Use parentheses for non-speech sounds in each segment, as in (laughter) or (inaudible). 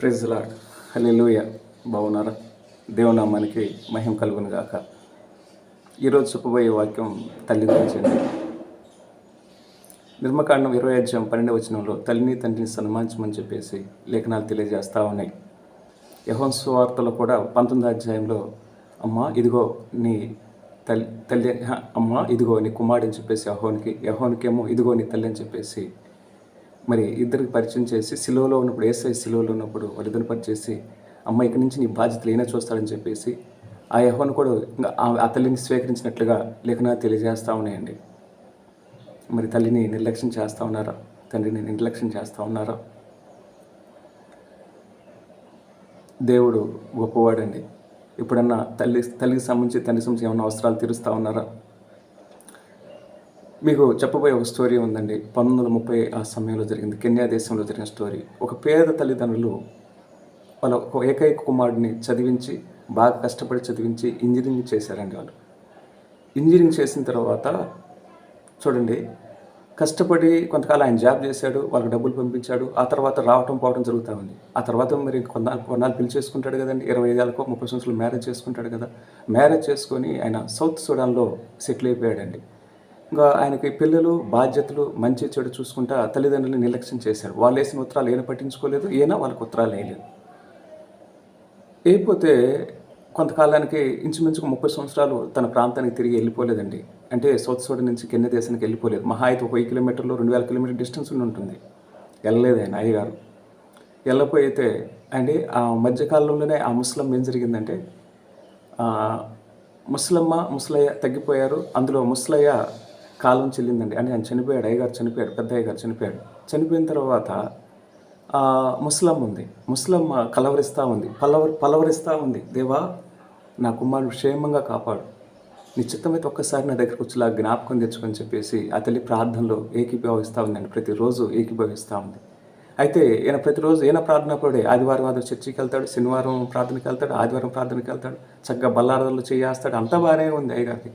Praise lord హల్లెలూయ. బాగున్నారా? దేవునామానికి మహిమ కలుగును గాక. ఈరోజు చెప్పబోయే వాక్యం తల్లి గురించి నిర్మకాండం ఇరవై అధ్యాయం పన్నెండు వచనంలో తల్లిని తండ్రిని సన్మానించమని చెప్పేసి లేఖనాలు తెలియజేస్తూ ఉన్నాయి. యహోన్ సువార్తలో కూడా పంతొమ్మిది అధ్యాయంలో అమ్మ ఇదిగో నీ తల్లి తల్లి అమ్మ ఇదిగో నీ కుమారుడు అని చెప్పేసి యహోనికి యహోనికేమో ఇదిగో నీ తల్లి అని చెప్పేసి మరి ఇద్దరికి పరిచయం చేసి సిలువలో ఉన్నప్పుడు ఏసై సిలువలో ఉన్నప్పుడు వాళ్ళిద్దరిని పరిచేసి అమ్మ ఇక్కడి నుంచి నీ బాధ్యతలు ఈయన చూస్తాడని చెప్పేసి ఆ యహోను కూడా ఇంకా ఆ- ఆ తల్లిని స్వీకరించినట్లుగా లేఖన తెలియజేస్తూ ఉన్నాయండి. మరి తల్లిని నిర్లక్ష్యం చేస్తూ ఉన్నారా? తండ్రిని నిర్లక్ష్యం చేస్తూ ఉన్నారా? దేవుడు గొప్పవాడండి. ఎప్పుడన్నా తల్లి తల్లికి సంబంధించి తండ్రి సంబంధించి ఏమైనా అవసరాలు తీరుస్తూ ఉన్నారా? మీకు చెప్పబోయే ఒక స్టోరీ ఉందండి. పంతొమ్మిది వందల ముప్పై ఆ సమయంలో జరిగింది. కెన్యా దేశంలో జరిగిన స్టోరీ ఒక పేద తల్లిదండ్రులు వాళ్ళ ఒక ఏకైక కుమారుడిని చదివించి బాగా కష్టపడి చదివించి ఇంజనీరింగ్ చేశారండి వాళ్ళు. ఇంజనీరింగ్ చేసిన తర్వాత చూడండి కష్టపడి కొంతకాలం ఆయన జాబ్ చేశాడు వాళ్ళకి డబ్బులు పంపించాడు ఆ తర్వాత రావటం పోవడం జరుగుతూ ఉంది. ఆ తర్వాత మరి కొన్నాళ్ళు కొన్నాళ్ళు పెళ్ళి చేసుకుంటాడు కదండి. ఇరవై ఐదేళ్ళకు ముప్పై సంవత్సరాలు మ్యారేజ్ చేసుకుంటాడు కదా. మ్యారేజ్ చేసుకొని ఆయన సౌత్ సూడాన్లో సెటిల్ అయిపోయాడండి. ఇంకా ఆయనకి పిల్లలు బాధ్యతలు మంచి చెడు చూసుకుంటా తల్లిదండ్రులు నిర్లక్ష్యం చేశారు. వాళ్ళు వేసిన ఉత్తరాలు ఈయన పట్టించుకోలేదు ఈయన వాళ్ళకి ఉత్తరాలు వేయలేదు. అయిపోతే కొంతకాలానికి ఇంచుమించుకు ముప్పై సంవత్సరాలు తన ప్రాంతానికి తిరిగి వెళ్ళిపోలేదండి. అంటే సౌత్ సూడన్ నుంచి కెన్య దేశానికి వెళ్ళిపోలేదు. మహా అయితే ఒక వెయ్యి కిలోమీటర్లు రెండు వేల కిలోమీటర్ డిస్టెన్స్ ఉండి ఉంటుంది. వెళ్ళలేదు ఆయన అయ్యగారు. వెళ్ళపోయితే అండి ఆ మధ్యకాలంలోనే ఆ ముస్లిం ఏం జరిగిందంటే ముసలమ్మ ముసలయ్య తగ్గిపోయారు. అందులో ముసలయ్య కాలం చెల్లిందండి. అంటే ఆయన చనిపోయాడు అయ్యగారు చనిపోయాడు పెద్ద అయ్యగారు చనిపోయాడు. చనిపోయిన తర్వాత ఆ, ఉంది. ముసలమ్మ కలవరిస్తూ ఉంది. పలవరి పలవరిస్తూ ఉంది. దేవా నా కుమారుడు క్షేమంగా కాపాడు. నీ ఒక్కసారి నా దగ్గరకు వచ్చేలా జ్ఞాపకం తెచ్చుకొని చెప్పేసి ఆ తల్లి ప్రార్థనలో ఏకీభవిస్తూ ఉందండి. ప్రతిరోజు ఏకీభవిస్తూ ఉంది. అయితే ఈయన ప్రతిరోజు ఈయన ప్రార్థన పడే ఆదివారం ఆదివారం చర్చికి వెళ్తాడు శనివారం ప్రార్థనకి వెళ్తాడు ఆదివారం ప్రార్థనకి వెళ్తాడు చక్కగా బల్లారదలు చేయేస్తాడు. అంతా బాగానే ఉంది అయ్యగారికి.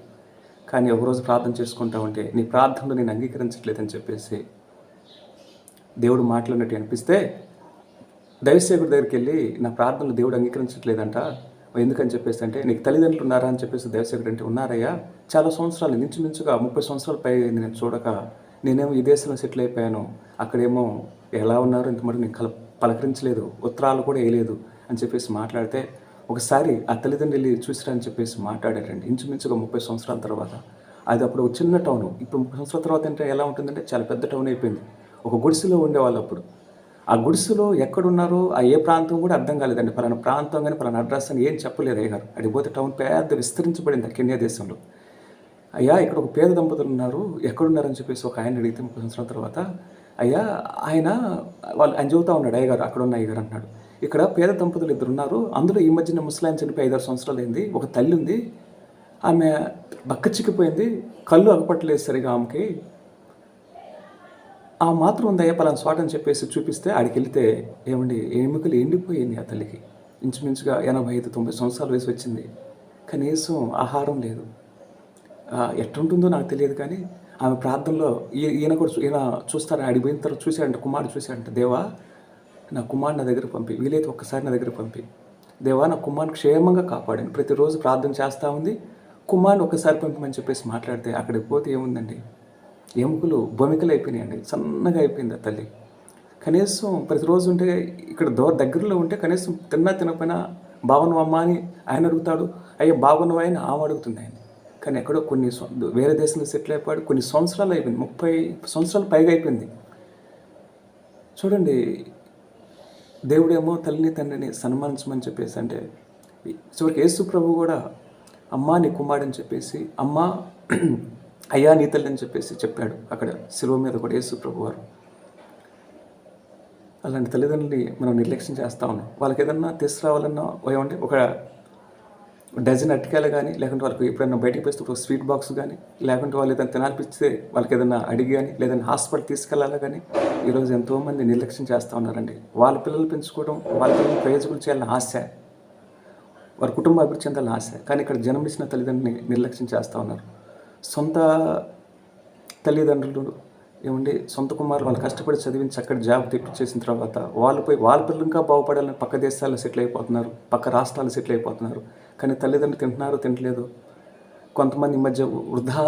కానీ ఒకరోజు ప్రార్థన చేసుకుంటా ఉంటే నీ ప్రార్థనలు నేను అంగీకరించట్లేదని చెప్పేసి దేవుడు మాట్లాడినట్టు అనిపిస్తే దైవసేకుడి దగ్గరికి వెళ్ళి నా ప్రార్థనలు దేవుడు అంగీకరించట్లేదంట. ఎందుకని చెప్పేసి అంటే నీకు తల్లిదండ్రులు ఉన్నారా అని చెప్పేసి దైవసేకుడు అంటే ఉన్నారయ్యా చాలా సంవత్సరాలు మించుమించుగా ముప్పై సంవత్సరాల పై నేను చూడక. నేనేమో ఈ దేశంలో సెటిల్ అయిపోయాను. అక్కడేమో ఎలా ఉన్నారు ఇంతమంది నేను కల పలకరించలేదు ఉత్తరాలు కూడా వేయలేదు అని చెప్పేసి మాట్లాడితే ఒకసారి ఆ తల్లిదండ్రులు వెళ్ళి చూసిరా అని చెప్పేసి మాట్లాడారండి. ఇంచుమించుగా ముప్పై సంవత్సరాల తర్వాత. అది అప్పుడు ఒక చిన్న టౌన్. ఇప్పుడు ముప్పై సంవత్సరాల తర్వాత అంటే ఎలా ఉంటుందంటే చాలా పెద్ద టౌన్ అయిపోయింది. ఒక గుడిసెలో ఉండేవాళ్ళు అప్పుడు. ఆ గుడిసెలో ఎక్కడున్నారో ఆ ఏ ప్రాంతం కూడా అర్థం కాలేదండి. పలానా ప్రాంతం కానీ పలానా అడ్రస్ అని ఏం చెప్పలేదు అయ్యారు అడిగిపోతే టౌన్ పెద్ద విస్తరించబడింది ఆ కెన్యా దేశంలో. అయ్యా ఇక్కడ ఒక పేద దంపతులు ఉన్నారు. ఎక్కడున్నారని చెప్పేసి ఒక ఆయన అడిగితే ముప్పై సంవత్సరాల తర్వాత అయ్యా ఆయన వాళ్ళు ఆయన చెబుతా ఉన్నాడు అయ్యగారు అక్కడ ఉన్న అయ్యగారు అన్నాడు. ఇక్కడ పేద దంపతులు ఇద్దరు ఉన్నారు. అందులో ఈ మధ్యన ముసలాయన చనిపోయి ఐదారు సంవత్సరాలు అయింది ఒక తల్లి ఉంది. ఆమె బక్క చిక్కిపోయింది. కళ్ళు అగపట్టలేదు సరిగా ఆమెకి. ఆ మాత్రం ఉందయ్యా పలానా చోట అని చెప్పేసి చూపిస్తే ఆడికి వెళ్తే ఏమండి ఎముకలు ఎండిపోయింది ఆ తల్లికి. ఇంచుమించుగా ఎనభై ఐదు తొంభై సంవత్సరాల వయసు వచ్చింది. కనీసం ఆహారం లేదు. ఎట్టుంటుందో నాకు తెలియదు కానీ ఆమె ప్రార్థనలో ఈయన కూడా చూ- ఈయన చూస్తారా? అడిగిపోయిన తర్వాత చూశాడంట కుమారుడు చూశాడంట దేవా నా కుమారుడు నా దగ్గర పంపి వీలైతే ఒక్కసారి నా దగ్గర పంపి. దేవా నా కుమారుని క్షేమంగా కాపాడాను ప్రతిరోజు ప్రార్థన చేస్తూ ఉంది. కుమారుని ఒక్కసారి పంపమని చెప్పేసి మాట్లాడితే అక్కడికి పోతే ఏముందండి? ఎముకలు బొమికలు అయిపోయినాయండి. సన్నగా అయిపోయింది ఆ తల్లి. కనీసం ప్రతిరోజు ఉంటే ఇక్కడ దో దగ్గరలో ఉంటే కనీసం తిన్నా తినకపోయినా బాగున్నావమ్మా అని ఆయన అడుగుతాడు. అయ్యో బాగున్నావా అని ఆమె అడుగుతుంది ఆయన కానీ ఎక్కడో కొన్ని వేరే దేశంలో సెటిల్ అయిపోయాడు. కొన్ని సంవత్సరాలు అయిపోయింది. ముప్పై సంవత్సరాలు పైగా అయిపోయింది. చూడండి దేవుడేమో తల్లిని తండ్రిని సన్మానించమని చెప్పేసి అంటే చివరికి యేసు ప్రభు కూడా అమ్మా నీ కుమారుడని అని చెప్పేసి అమ్మ (clears throat) అయ్యా నీ తల్లి అని చెప్పేసి చెప్పాడు అక్కడ శిలువ మీద కూడా యేసు ప్రభు వారు. అలాంటి తల్లిదండ్రులని మనం నిర్లక్ష్యం చేస్తూ ఉన్నాం. వాళ్ళకి ఏదన్నా తీసుకురావాలన్నా ఏమంటే ఒక డజన్ అట్టికాయలు కానీ లేకుంటే వాళ్ళకి ఎప్పుడైనా బయటకు పోస్తే ఒక స్వీట్ బాక్స్ కానీ లేకుంటే వాళ్ళు ఏదైనా తినాలిపిస్తే వాళ్ళకి ఏదైనా అడిగి కానీ లేదంటే హాస్పిటల్ తీసుకెళ్ళాలా కానీ ఈరోజు ఎంతోమంది నిర్లక్ష్యం చేస్తూ ఉన్నారండి. వాళ్ళ పిల్లలు పెంచుకోవడం వాళ్ళ పిల్లలు ప్రయోజకులు చేయాలని ఆశ. వారి కుటుంబ అభివృద్ధి చెందాలని ఆశ. కానీ ఇక్కడ జన్మించిన తల్లిదండ్రుని నిర్లక్ష్యం చేస్తూ ఉన్నారు. సొంత తల్లిదండ్రులు ఏమండి సొంత కుమారులు వాళ్ళు కష్టపడి చదివించి అక్కడ జాబ్ తెప్పించేసిన తర్వాత వాళ్ళపై వాళ్ళ పిల్లలు ఇంకా బాగుపడాలని పక్క దేశాల్లో సెటిల్ అయిపోతున్నారు పక్క రాష్ట్రాలు సెటిల్ అయిపోతున్నారు. కానీ తల్లిదండ్రులు తింటున్నారు తింటలేదు కొంతమంది ఈ మధ్య వృద్ధా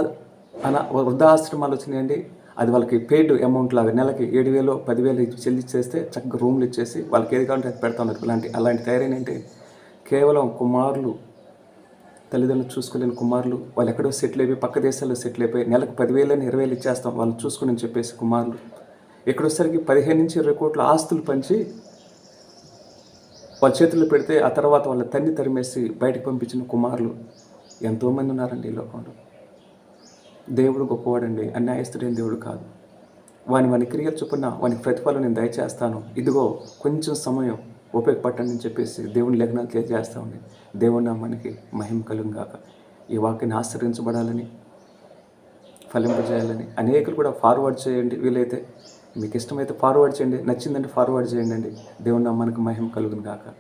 అన వృద్ధాశ్రమాలు వచ్చినాయండి. అది వాళ్ళకి పెయిడ్ అమౌంట్ లాగా నెలకి ఏడు వేలు పదివేలు చెల్లిచ్చేస్తే చక్కగా రూమ్లు ఇచ్చేసి వాళ్ళకి ఏది కావాలంటే అది పెడతా ఉన్నారు ఇలాంటి అలాంటి తయారైనంటే కేవలం కుమారులు తల్లిదండ్రులు చూసుకోలేని కుమారులు వాళ్ళు ఎక్కడో సెటిల్ అయిపోయి పక్క దేశాల్లో సెటిల్ అయిపోయి నెలకు పదివేలని ఇరవై వేలు ఇచ్చేస్తాం. వాళ్ళు చూసుకుని చెప్పేసి కుమారులు. ఎక్కడొసరికి పదిహేను నుంచి ఇరవై కోట్ల ఆస్తులు పంచి వాళ్ళ చేతుల్లో పెడితే ఆ తర్వాత వాళ్ళ తన్ని తరిమేసి బయటకు పంపించిన కుమారులు ఎంతోమంది ఉన్నారండి ఈ లోకంలో. దేవుడు గొప్పవాడండి అన్యాయస్తుడైన దేవుడు కాదు. వాని వాని క్రియలు చొప్పున వానికి ప్రతిఫలం నేను దయచేస్తాను. ఇదిగో కొంచెం సమయం ఉపయోగపట్టండి అని చెప్పేసి దేవుని లేఖనాలు తెలియజేస్తా ఉంది. దేవుని మనకి మహిమ కలుగుగాక ఈ వాక్యాన్ని ఆశ్రయించబడాలని ఫలింపజేయాలని అనేకులు కూడా ఫార్వర్డ్ చేయండి వీలైతే. మీకు ఇష్టమైతే ఫార్వర్డ్ చేయండి. నచ్చిందంటే ఫార్వర్డ్ చేయండి అండి దేవుని మనకు మహిమ కలుగును కాక